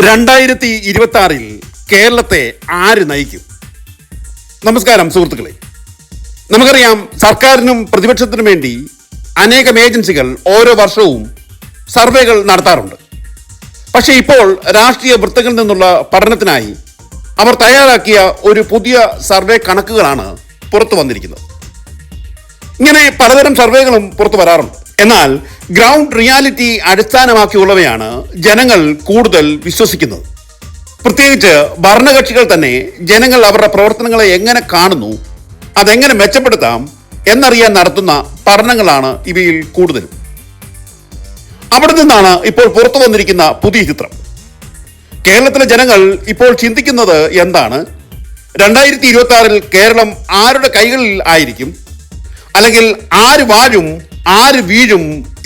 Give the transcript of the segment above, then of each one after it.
രണ്ടായിരത്തി ഇരുപത്തി ആറിൽ കേരളത്തെ ആര് നയിക്കും? നമസ്കാരം സുഹൃത്തുക്കളെ. നമുക്കറിയാം സർക്കാരിനും പ്രതിപക്ഷത്തിനും വേണ്ടി അനേകം ഏജൻസികൾ ഓരോ വർഷവും സർവേകൾ നടത്താറുണ്ട്. പക്ഷേ ഇപ്പോൾ രാഷ്ട്രീയ വൃത്തങ്ങളിൽ നിന്നുള്ള പഠനത്തിനായി അവർ തയ്യാറാക്കിയ ഒരു പുതിയ സർവേ കണക്കുകളാണ് പുറത്തു വന്നിരിക്കുന്നത്. ഇങ്ങനെ പലതരം സർവേകളും പുറത്തു വരാറുണ്ട്. എന്നാൽ ഗ്രൗണ്ട് റിയാലിറ്റി അടിസ്ഥാനമാക്കിയുള്ളവയാണ് ജനങ്ങൾ കൂടുതൽ വിശ്വസിക്കുന്നത്. പ്രത്യേകിച്ച് ഭരണകക്ഷികൾ തന്നെ ജനങ്ങൾ അവരുടെ പ്രവർത്തനങ്ങളെ എങ്ങനെ കാണുന്നു അതെങ്ങനെ മെച്ചപ്പെടുത്താം എന്നറിയാൻ നടത്തുന്ന പഠനങ്ങളാണ് ഇവയിൽ കൂടുതലും. അവിടെ നിന്നാണ് ഇപ്പോൾ പുറത്തു വന്നിരിക്കുന്ന പുതിയ ചിത്രം. കേരളത്തിലെ ജനങ്ങൾ ഇപ്പോൾ ചിന്തിക്കുന്നത് എന്താണ്? രണ്ടായിരത്തി ഇരുപത്തി ആറിൽ കേരളം ആരുടെ കൈകളിൽ ആയിരിക്കും? അല്ലെങ്കിൽ ആര് വാഴും? ആര് വീഴും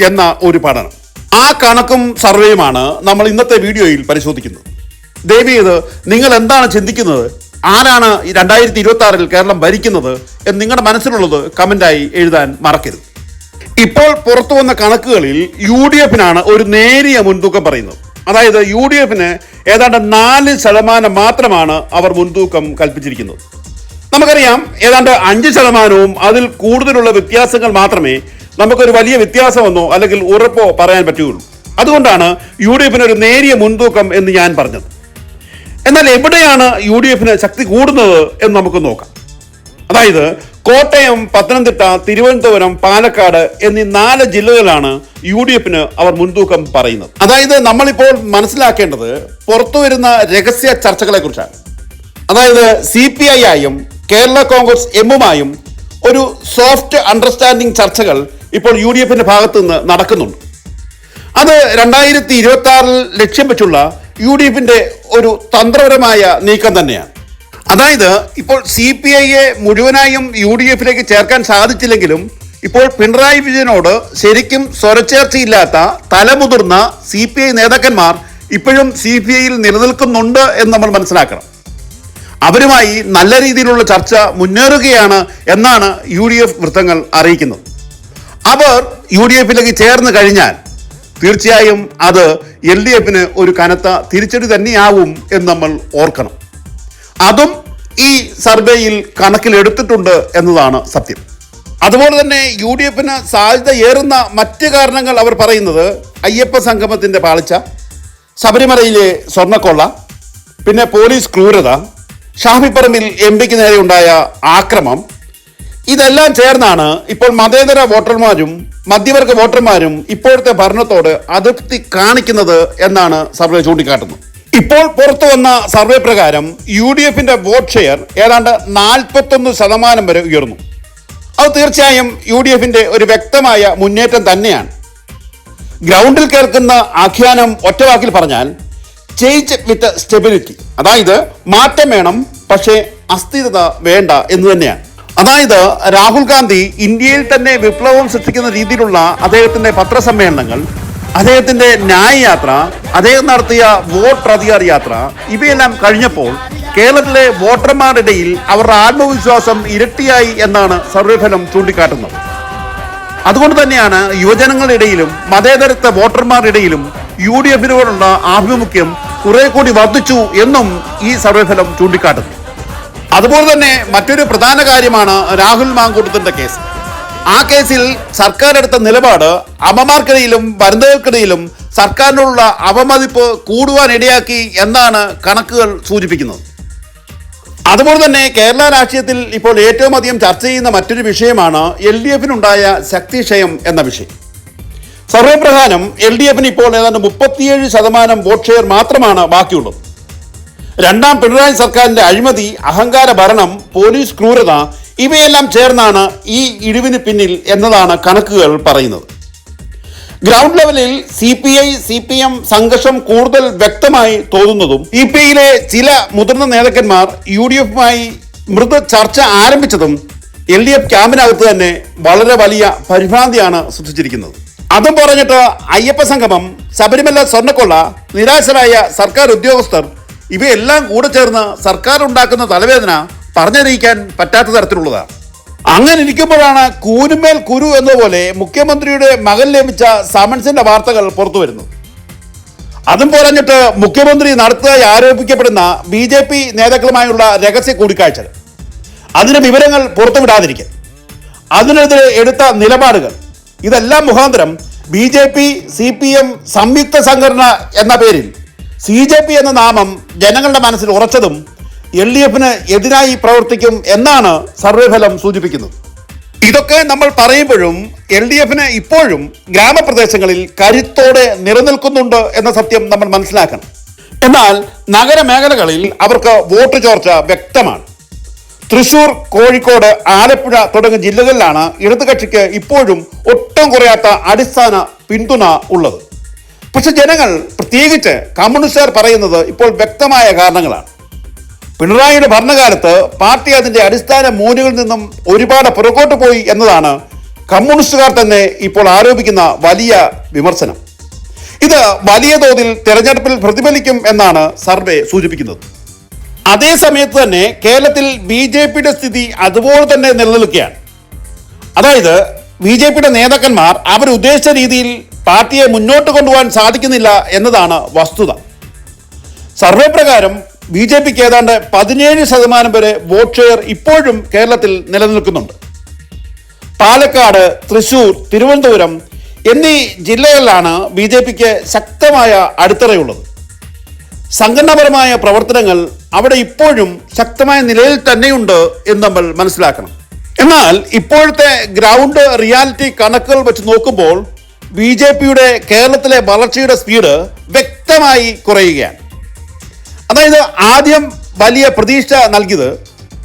എന്ന ഒരു പഠനം. ആ കണക്കും സർവേയുമാണ് നമ്മൾ ഇന്നത്തെ വീഡിയോയിൽ പരിശോധിക്കുന്നത്. ദേവി ഇത് നിങ്ങൾ എന്താണ് ചിന്തിക്കുന്നത്? ആരാണ് രണ്ടായിരത്തി ഇരുപത്തി ആറിൽ കേരളം ഭരിക്കുന്നത് എന്ന് നിങ്ങളുടെ മനസ്സിലുള്ളത് കമന്റായി എഴുതാൻ മറക്കരുത്. ഇപ്പോൾ പുറത്തു വന്ന കണക്കുകളിൽ യു ഡി എഫിനാണ് ഒരു നേരിയ മുൻതൂക്കം പറയുന്നത്. അതായത് യു ഡി എഫിന് ഏതാണ്ട് നാല് ശതമാനം മാത്രമാണ് അവർ മുൻതൂക്കം കൽപ്പിച്ചിരിക്കുന്നത്. നമുക്കറിയാം ഏതാണ്ട് അഞ്ച് ശതമാനവും അതിൽ കൂടുതലുള്ള വ്യത്യാസങ്ങൾ മാത്രമേ നമുക്കൊരു വലിയ വ്യത്യാസമെന്നോ അല്ലെങ്കിൽ ഉറപ്പോ പറയാൻ പറ്റുകയുള്ളൂ. അതുകൊണ്ടാണ് യു ഡി എഫിന് ഒരു നേരിയ മുൻതൂക്കം എന്ന് ഞാൻ പറഞ്ഞത്. എന്നാൽ എവിടെയാണ് യു ഡി എഫിന് ശക്തി കൂടുന്നത് എന്ന് നമുക്ക് നോക്കാം. അതായത് കോട്ടയം പത്തനംതിട്ട തിരുവനന്തപുരം പാലക്കാട് എന്നീ നാല് ജില്ലകളിലാണ് യു ഡി എഫിന് അവർ മുൻതൂക്കം പറയുന്നത്. അതായത് നമ്മളിപ്പോൾ മനസ്സിലാക്കേണ്ടത് പുറത്തു വരുന്ന രഹസ്യ ചർച്ചകളെ കുറിച്ചാണ് അതായത് സി പി ഐ ആയും കേരള കോൺഗ്രസ് എമ്മുമായും ഒരു സോഫ്റ്റ് അണ്ടർസ്റ്റാൻഡിംഗ് ചർച്ചകൾ ഇപ്പോൾ യു ഡി എഫിന്റെ ഭാഗത്ത് നിന്ന് നടക്കുന്നുണ്ട്. അത് രണ്ടായിരത്തി ഇരുപത്തി ആറിൽ ലക്ഷ്യം വെച്ചുള്ള യു ഡി എഫിന്റെ ഒരു തന്ത്രപരമായ നീക്കം തന്നെയാണ്. അതായത് ഇപ്പോൾ സി പി ഐയെ മുഴുവനായും യു ഡി എഫിലേക്ക് ചേർക്കാൻ സാധിച്ചില്ലെങ്കിലും ഇപ്പോൾ പിണറായി വിജയനോട് ശരിക്കും സ്വരച്ചേർച്ചയില്ലാത്ത തലമുതിർന്ന സി പി ഐ നേതാക്കന്മാർ ഇപ്പോഴും സി പി ഐയിൽ നിലനിൽക്കുന്നുണ്ട് എന്ന് നമ്മൾ മനസ്സിലാക്കണം. അവരുമായി നല്ല രീതിയിലുള്ള ചർച്ച മുന്നേറുകയാണ് എന്നാണ് യു ഡി എഫ് വൃത്തങ്ങൾ അറിയിക്കുന്നത്. അവർ യു ഡി എഫിലേക്ക് ചേർന്ന് കഴിഞ്ഞാൽ തീർച്ചയായും അത് എൽ ഡി എഫിന് ഒരു കനത്ത തിരിച്ചടി തന്നെയാവും എന്ന് നമ്മൾ ഓർക്കണം. അതും ഈ സർവേയിൽ കണക്കിലെടുത്തിട്ടുണ്ട് എന്നതാണ് സത്യം. അതുപോലെ തന്നെ യു ഡി എഫിന് സാധ്യത ഏറുന്ന മറ്റ് കാരണങ്ങൾ അവർ പറയുന്നത് അയ്യപ്പ സംഗമത്തിന്റെ പാളിച്ച ശബരിമലയിലെ സ്വർണക്കൊള്ള പിന്നെ പോലീസ് ക്രൂരത ഷാഫിപ്പറമ്പിൽ എം പിക്ക് നേരെ ഉണ്ടായ ആക്രമം ഇതെല്ലാം ചേർന്നാണ് ഇപ്പോൾ മതേതര വോട്ടർമാരും മധ്യവർഗ വോട്ടർമാരും ഇപ്പോഴത്തെ ഭരണത്തോട് അതൃപ്തി കാണിക്കുന്നത് എന്നാണ് സർവേ ചൂണ്ടിക്കാട്ടുന്നത്. ഇപ്പോൾ പുറത്തു വന്ന സർവേ പ്രകാരം യു ഡി എഫിന്റെ വോട്ട് ഷെയർ ഏതാണ്ട് നാൽപ്പത്തൊന്ന് ശതമാനം വരെ ഉയർന്നു. അത് തീർച്ചയായും യു ഡി എഫിന്റെ ഒരു വ്യക്തമായ മുന്നേറ്റം തന്നെയാണ്. ഗ്രൗണ്ടിൽ കേൾക്കുന്ന ആഖ്യാനം ഒറ്റവാക്കിൽ പറഞ്ഞാൽ ചേഞ്ച് വിത്ത് സ്റ്റെബിലിറ്റി. അതായത് മാറ്റം വേണം പക്ഷേ അസ്ഥിരത വേണ്ട എന്ന് തന്നെയാണ്. അതായത് രാഹുൽ ഗാന്ധി ഇന്ത്യയിൽ തന്നെ വിപ്ലവം സൃഷ്ടിക്കുന്ന രീതിയിലുള്ള അദ്ദേഹത്തിന്റെ പത്രസമ്മേളനങ്ങൾ അദ്ദേഹത്തിന്റെ ന്യായയാത്ര അദ്ദേഹം നടത്തിയ വോട്ടർ അധികാർ യാത്ര ഇവയെല്ലാം കഴിഞ്ഞപ്പോൾ കേരളത്തിലെ വോട്ടർമാരുടെ ഇടയിൽ അവരുടെ ആത്മവിശ്വാസം ഇരട്ടിയായി എന്നാണ് സർവേഫലം ചൂണ്ടിക്കാട്ടുന്നത്. അതുകൊണ്ട് തന്നെയാണ് യുവജനങ്ങളുടെ ഇടയിലും മതേതരത്വ വോട്ടർമാരുടെ ഇടയിലും യു ഡി എഫിനോടുള്ള ആഭിമുഖ്യം കുറെ കൂടി വർദ്ധിച്ചു എന്നും ഈ സർവേഫലം ചൂണ്ടിക്കാട്ടുന്നു. അതുപോലെ തന്നെ മറ്റൊരു പ്രധാന കാര്യമാണ് രാഹുൽ മാങ്കൂട്ടത്തിന്റെ കേസ്. ആ കേസിൽ സർക്കാർ എടുത്ത നിലപാട് അമ്മമാർക്കിടയിലും വനിതകൾക്കിടയിലും സർക്കാരിനുള്ള അവമതിപ്പ് കൂടുവാൻ ഇടയാക്കി എന്നാണ് കണക്കുകൾ സൂചിപ്പിക്കുന്നത്. അതുപോലെ തന്നെ കേരള രാഷ്ട്രീയത്തിൽ ഇപ്പോൾ ഏറ്റവും അധികം ചർച്ച ചെയ്യുന്ന മറ്റൊരു വിഷയമാണ് എൽ ഡി എഫിനുണ്ടായ ശക്തിക്ഷയം എന്ന വിഷയം. സർവേ പ്രകാരം എൽ ഡി എഫിന് ഇപ്പോൾ ഏതാണ്ട് മുപ്പത്തിയേഴ് ശതമാനം വോട്ട് ഷെയർ മാത്രമാണ് ബാക്കിയുള്ളത്. രണ്ടാം പിണറായി സർക്കാരിന്റെ അഴിമതി അഹങ്കാര ഭരണം പോലീസ് ക്രൂരത ഇവയെല്ലാം ചേർന്നാണ് ഈ ഇടിവിന് പിന്നിൽ എന്നതാണ് കണക്കുകൾ പറയുന്നത്. ഗ്രൗണ്ട് ലെവലിൽ C P I C P M സംഘർഷം കൂടുതൽ വ്യക്തമായി തോന്നുന്നതും ഇ പി ഐയിലെ ചില മുതിർന്ന നേതാക്കന്മാർ യു ഡി എഫുമായി മൃദ ചർച്ച ആരംഭിച്ചതും എൽ ഡി എഫ് ക്യാമ്പിനകത്ത് തന്നെ വളരെ വലിയ പരിഭ്രാന്തിയാണ് സൃഷ്ടിച്ചിരിക്കുന്നത്. അതും പറഞ്ഞിട്ട് അയ്യപ്പ സംഗമം ശബരിമല സ്വർണക്കൊള്ള നിരാശരായ സർക്കാർ ഉദ്യോഗസ്ഥർ ഇവയെല്ലാം കൂടെ ചേർന്ന് സർക്കാർ ഉണ്ടാക്കുന്ന തലവേദന പറഞ്ഞറിയിക്കാൻ പറ്റാത്ത തരത്തിലുള്ളതാണ് അങ്ങനെ ഇരിക്കുമ്പോഴാണ് കൂനുമേൽ കുരു എന്നപോലെ മുഖ്യമന്ത്രിയുടെ മകൻ ലഭിച്ച സമൻസിന്റെ വാർത്തകൾ പുറത്തു വരുന്നത്. അതും പോരഞ്ഞിട്ട് മുഖ്യമന്ത്രി നടത്തുകയായി ആരോപിക്കപ്പെടുന്ന ബി ജെ പി നേതാക്കളുമായുള്ള രഹസ്യ കൂടിക്കാഴ്ചകൾ. അതിന് വിവരങ്ങൾ പുറത്തുവിടാതിരിക്കൽ അതിനെതിരെ എടുത്ത നിലപാടുകൾ. ഇതെല്ലാം മുഖാന്തരം B J P C P M സംയുക്ത സംഘടന എന്ന പേരിൽ സി ജെ പി എന്ന നാമം ജനങ്ങളുടെ മനസ്സിൽ ഉറച്ചതും എൽ ഡി എഫിന് എതിരായി പ്രവർത്തിക്കും എന്നാണ് സർവേ ഫലം സൂചിപ്പിക്കുന്നത്. ഇതൊക്കെ നമ്മൾ പറയുമ്പോഴും എൽ ഡി എഫിന് ഇപ്പോഴും ഗ്രാമപ്രദേശങ്ങളിൽ കരുത്തോടെ നിലനിൽക്കുന്നുണ്ട് എന്ന സത്യം നമ്മൾ മനസ്സിലാക്കണം. എന്നാൽ നഗരമേഖലകളിൽ അവർക്ക് വോട്ട് ചോർച്ച വ്യക്തമാണ്. തൃശൂർ കോഴിക്കോട് ആലപ്പുഴ തുടങ്ങിയ ജില്ലകളിലാണ് ഇടതുകക്ഷിക്ക് ഇപ്പോഴും ഒട്ടും കുറയാത്ത അടിസ്ഥാന പിന്തുണ ഉള്ളത്. പക്ഷെ ജനങ്ങൾ പ്രത്യേകിച്ച് കമ്മ്യൂണിസ്റ്റുകാർ പറയുന്നത് ഇപ്പോൾ വ്യക്തമായ കാരണങ്ങളാണ്. പിണറായിയുടെ ഭരണകാലത്ത് പാർട്ടി അതിന്റെ അടിസ്ഥാന മൂല്യങ്ങളിൽ നിന്നും ഒരുപാട് പുറകോട്ട് പോയി എന്നതാണ് കമ്മ്യൂണിസ്റ്റുകാർ തന്നെ ഇപ്പോൾ ആരോപിക്കുന്ന വലിയ വിമർശനം. ഇത് വലിയ തോതിൽ തെരഞ്ഞെടുപ്പിൽ പ്രതിഫലിക്കും എന്നാണ് സർവേ സൂചിപ്പിക്കുന്നത്. അതേ സമയത്ത് തന്നെ കേരളത്തിൽ ബി ജെ പിയുടെ സ്ഥിതി അതുപോലെ തന്നെ നിലനിൽക്കുകയാണ്. അതായത് ബി ജെ പിയുടെ നേതാക്കന്മാർ അവരുദ്ദേശിച്ച രീതിയിൽ പാർട്ടിയെ മുന്നോട്ട് കൊണ്ടുപോകാൻ സാധിക്കുന്നില്ല എന്നതാണ് വസ്തുത. സർവേ പ്രകാരം ബി ജെ പിക്ക് ഏതാണ്ട് പതിനേഴ് ശതമാനം വരെ വോട്ട് ഷെയർ ഇപ്പോഴും കേരളത്തിൽ നിലനിൽക്കുന്നുണ്ട്. പാലക്കാട് തൃശൂർ തിരുവനന്തപുരം എന്നീ ജില്ലകളിലാണ് ബി ജെ പിക്ക് ശക്തമായ അടിത്തറയുള്ളത്. സംഘടനാപരമായ പ്രവർത്തനങ്ങൾ അവിടെ ഇപ്പോഴും ശക്തമായ നിലയിൽ തന്നെയുണ്ട് എന്ന് നമ്മൾ മനസ്സിലാക്കണം. എന്നാൽ ഇപ്പോഴത്തെ ഗ്രൗണ്ട് റിയാലിറ്റി കണക്കുകൾ വെച്ച് നോക്കുമ്പോൾ ബി ജെ പിയുടെ കേരളത്തിലെ വളർച്ചയുടെ സ്പീഡ് വ്യക്തമായി കുറയുകയാണ്. അതായത് ആദ്യം വലിയ പ്രതീക്ഷ നൽകിയത്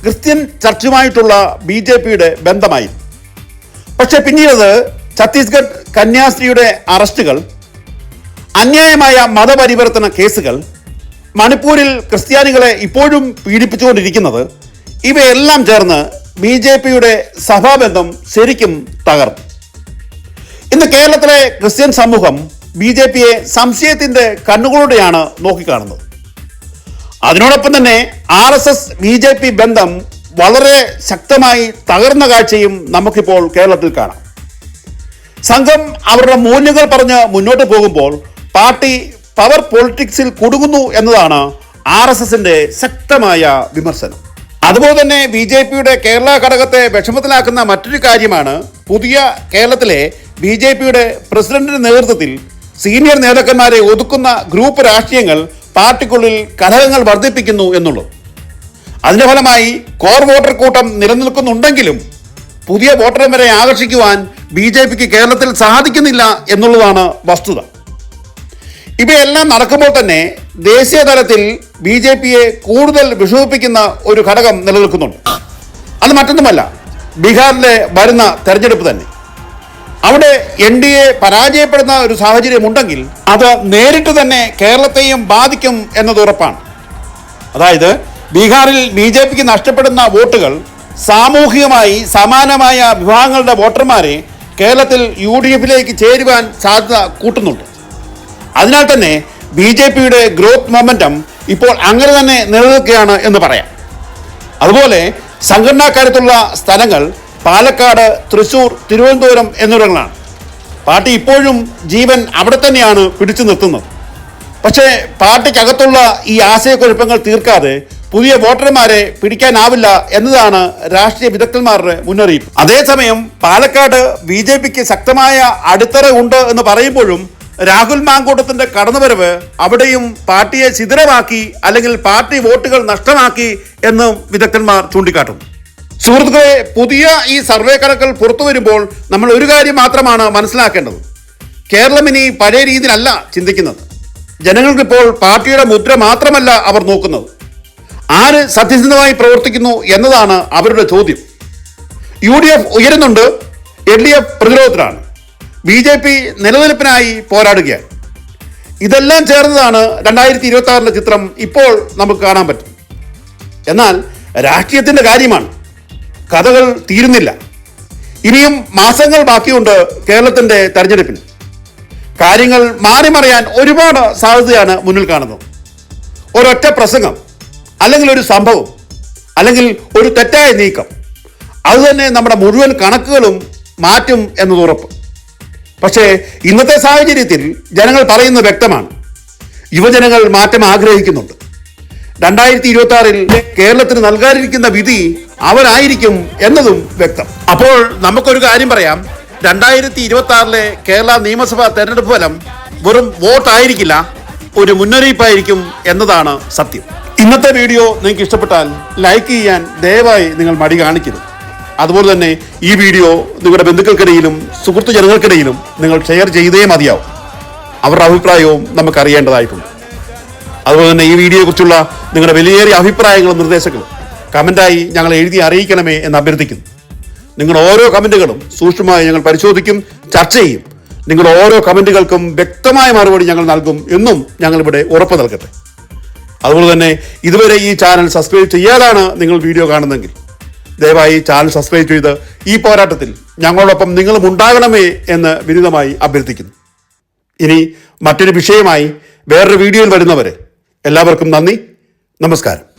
ക്രിസ്ത്യൻ ചർച്ചുമായിട്ടുള്ള ബി ജെ പിയുടെ ബന്ധമായി പക്ഷെ പിന്നീട് ഛത്തീസ്ഗഡ് കന്യാസ്ത്രീയുടെ അറസ്റ്റുകൾ അന്യായമായ മതപരിവർത്തന കേസുകൾ മണിപ്പൂരിൽ ക്രിസ്ത്യാനികളെ ഇപ്പോഴും പീഡിപ്പിച്ചുകൊണ്ടിരിക്കുന്നത് ഇവയെല്ലാം ചേർന്ന് ബി ജെ പിയുടെ സഭാബന്ധം ശരിക്കും തകർന്നു. ഇന്ന് കേരളത്തിലെ ക്രിസ്ത്യൻ സമൂഹം ബി ജെ പിയെ സംശയത്തിന്റെ കണ്ണുകളോടെയാണ് നോക്കിക്കാണുന്നത്. അതിനോടൊപ്പം തന്നെ R S S B J P ബന്ധം വളരെ ശക്തമായി തകർന്ന കാഴ്ചയും നമുക്കിപ്പോൾ കേരളത്തിൽ കാണാം. സംഘം അവരുടെ മൂല്യങ്ങൾ പറഞ്ഞ് മുന്നോട്ട് പോകുമ്പോൾ പാർട്ടി പവർ പൊളിറ്റിക്സിൽ കുടുങ്ങുന്നു എന്നതാണ് ആർ എസ് എസിന്റെ ശക്തമായ വിമർശനം. അതുപോലെ തന്നെ ബി ജെ പിയുടെ കേരള ഘടകത്തെ വിഷമത്തിലാക്കുന്ന മറ്റൊരു കാര്യമാണ് പുതിയ കേരളത്തിലെ ബി ജെ പിയുടെ പ്രസിഡന്റിന്റെ നേതൃത്വത്തിൽ സീനിയർ നേതാക്കന്മാരെ ഒതുക്കുന്ന ഗ്രൂപ്പ് രാഷ്ട്രീയങ്ങൾ പാർട്ടിക്കുള്ളിൽ കലഹങ്ങൾ വർദ്ധിപ്പിക്കുന്നു എന്നുള്ളത്. അതിന്റെ ഫലമായി കോർ വോട്ടർ കൂട്ടം നിലനിൽക്കുന്നുണ്ടെങ്കിലും പുതിയ വോട്ടർമാരെ ആകർഷിക്കുവാൻ ബി ജെ പിക്ക് കേരളത്തിൽ സാധിക്കുന്നില്ല എന്നുള്ളതാണ് വസ്തുത. ഇവയെല്ലാം നടക്കുമ്പോൾ തന്നെ ദേശീയ തലത്തിൽ ബി ജെ പിയെ കൂടുതൽ വിഷമിപ്പിക്കുന്ന ഒരു ഘടകം നിലനിൽക്കുന്നുണ്ട്. അത് മറ്റൊന്നുമല്ല ബീഹാറിലെ വരുന്ന തെരഞ്ഞെടുപ്പ് തന്നെ. അവിടെ എൻ ഡി എ പരാജയപ്പെടുന്ന ഒരു സാഹചര്യമുണ്ടെങ്കിൽ അത് നേരിട്ട് തന്നെ കേരളത്തെയും ബാധിക്കും എന്നത് ഉറപ്പാണ്. അതായത് ബീഹാറിൽ ബി ജെ പിക്ക് നഷ്ടപ്പെടുന്ന വോട്ടുകൾ സാമൂഹികമായി സമാനമായ വിഭാഗങ്ങളുടെ വോട്ടർമാരെ കേരളത്തിൽ യു ഡി എഫിലേക്ക് ചേരുവാൻ സാധ്യത കൂട്ടുന്നുണ്ട്. അതിനാൽ തന്നെ ബി ജെ പിയുടെ ഗ്രോത്ത് മൊമെന്റം ഇപ്പോൾ അങ്ങനെ തന്നെ നിലനിൽക്കുകയാണ് എന്ന് പറയാം. അതുപോലെ സംഘടനാ കാര്യത്തിലുള്ള സ്ഥലങ്ങൾ പാലക്കാട് തൃശൂർ തിരുവനന്തപുരം എന്നിവിടങ്ങളാണ്. പാർട്ടി ഇപ്പോഴും ജീവൻ അവിടെ തന്നെയാണ് പിടിച്ചു നിർത്തുന്നത്. പക്ഷേ പാർട്ടിക്കകത്തുള്ള ഈ ആശയക്കുഴപ്പങ്ങൾ തീർക്കാതെ പുതിയ വോട്ടർമാരെ പിടിക്കാനാവില്ല എന്നതാണ് രാഷ്ട്രീയ വിദഗ്ധന്മാരുടെ മുന്നറിയിപ്പ്. അതേസമയം പാലക്കാട് ബി ശക്തമായ അടിത്തറ ഉണ്ട് എന്ന് പറയുമ്പോഴും രാഹുൽ മാങ്കൂട്ടത്തിന്റെ കടന്നുവരവ് അവിടെയും പാർട്ടിയെ ചിതിരമാക്കി അല്ലെങ്കിൽ പാർട്ടി വോട്ടുകൾ നഷ്ടമാക്കി എന്നും വിദഗ്ധന്മാർ ചൂണ്ടിക്കാട്ടുന്നു സുഹൃത്തുക്കളെ പുതിയ ഈ സർവേ കണക്കുകൾ പുറത്തു വരുമ്പോൾ നമ്മൾ ഒരു കാര്യം മാത്രമാണ് മനസ്സിലാക്കേണ്ടത്. കേരളം ഇനി പഴയ രീതിയിലല്ല ചിന്തിക്കുന്നത്. ജനങ്ങൾക്കിപ്പോൾ പാർട്ടിയുടെ മുദ്ര മാത്രമല്ല അവർ നോക്കുന്നത്. ആര് സത്യസന്ധമായി പ്രവർത്തിക്കുന്നു എന്നതാണ് അവരുടെ ചോദ്യം. യു ഡി എഫ് ഉയരുന്നുണ്ട് എൽ ഡി എഫ് പ്രതിരോധത്തിലാണ്. ബി ജെ പി നിലനിൽപ്പിനായി പോരാടുകയാണ്. ഇതെല്ലാം ചേർന്നതാണ് രണ്ടായിരത്തി ഇരുപത്തി ആറിന്റെ ചിത്രം ഇപ്പോൾ നമുക്ക് കാണാൻ പറ്റും. എന്നാൽ രാഷ്ട്രീയത്തിന്റെ കാര്യമാണ്. കഥകൾ തീരുന്നില്ല. ഇനിയും മാസങ്ങൾ ബാക്കിയുണ്ട് കേരളത്തിന്റെ തെരഞ്ഞെടുപ്പിന്. കാര്യങ്ങൾ മാറിമറിയാൻ ഒരുപാട് സാധ്യതയാണ് മുന്നിൽ കാണുന്നത്. ഒരൊറ്റ പ്രസംഗം അല്ലെങ്കിൽ ഒരു സംഭവം അല്ലെങ്കിൽ ഒരു തെറ്റായ നീക്കം. അതുതന്നെ നമ്മുടെ മുഴുവൻ കണക്കുകളും മാറ്റും എന്നത് ഉറപ്പ്. പക്ഷേ ഇന്നത്തെ സാഹചര്യത്തിൽ ജനങ്ങൾ പറയുന്നത് വ്യക്തമാണ്. യുവജനങ്ങൾ മാറ്റം ആഗ്രഹിക്കുന്നുണ്ട്. രണ്ടായിരത്തി ഇരുപത്തി ആറിൽ കേരളത്തിന് നൽകാനിരിക്കുന്ന വിധി അവരായിരിക്കും എന്നതും വ്യക്തം. അപ്പോൾ നമുക്കൊരു കാര്യം പറയാം. രണ്ടായിരത്തി ഇരുപത്തി ആറിലെ കേരള നിയമസഭാ തെരഞ്ഞെടുപ്പ് ഫലം വെറും വോട്ടായിരിക്കില്ല ഒരു മുന്നറിയിപ്പായിരിക്കും എന്നതാണ് സത്യം. ഇന്നത്തെ വീഡിയോ നിങ്ങൾക്ക് ഇഷ്ടപ്പെട്ടാൽ ലൈക്ക് ചെയ്യാൻ ദയവായി നിങ്ങൾ മടി കാണിക്കരുത്. അതുപോലെ തന്നെ ഈ വീഡിയോ നിങ്ങളുടെ ബന്ധുക്കൾക്കിടയിലും സുഹൃത്തു ജനങ്ങൾക്കിടയിലും നിങ്ങൾ ഷെയർ ചെയ്തേ മതിയാവും. അവരുടെ അഭിപ്രായവും നമുക്ക് അറിയേണ്ടതായിട്ടുണ്ട്. അതുപോലെ തന്നെ ഈ വീഡിയോയെ കുറിച്ചുള്ള നിങ്ങളുടെ വിലയേറിയ അഭിപ്രായങ്ങളും നിർദ്ദേശങ്ങളും കമന്റായി ഞങ്ങൾ എഴുതി അറിയിക്കണമേ എന്ന് അഭ്യർത്ഥിക്കുന്നു. നിങ്ങളുടെ ഓരോ കമന്റുകളും സൂക്ഷ്മമായി ഞങ്ങൾ പരിശോധിക്കും ചർച്ച ചെയ്യും. നിങ്ങളുടെ ഓരോ കമന്റുകൾക്കും വ്യക്തമായ മറുപടി ഞങ്ങൾ നൽകും എന്നും ഞങ്ങളിവിടെ ഉറപ്പ് നൽകട്ടെ. അതുപോലെ തന്നെ ഇതുവരെ ഈ ചാനൽ സബ്സ്ക്രൈബ് ചെയ്യാതാണ് നിങ്ങൾ വീഡിയോ കാണുന്നതെങ്കിൽ. ദയവായി ചാനൽ സബ്സ്ക്രൈബ് ചെയ്ത് ഈ പോരാട്ടത്തിൽ ഞങ്ങളോടൊപ്പം നിങ്ങളും ഉണ്ടാകണമേ എന്ന് വിനിതമായി അഭ്യർത്ഥിക്കുന്നു. ഇനി മറ്റൊരു വിഷയമായി വേറൊരു വീഡിയോയിൽ വരുന്നവരെ എല്ലാവർക്കും നന്ദി. നമസ്കാരം.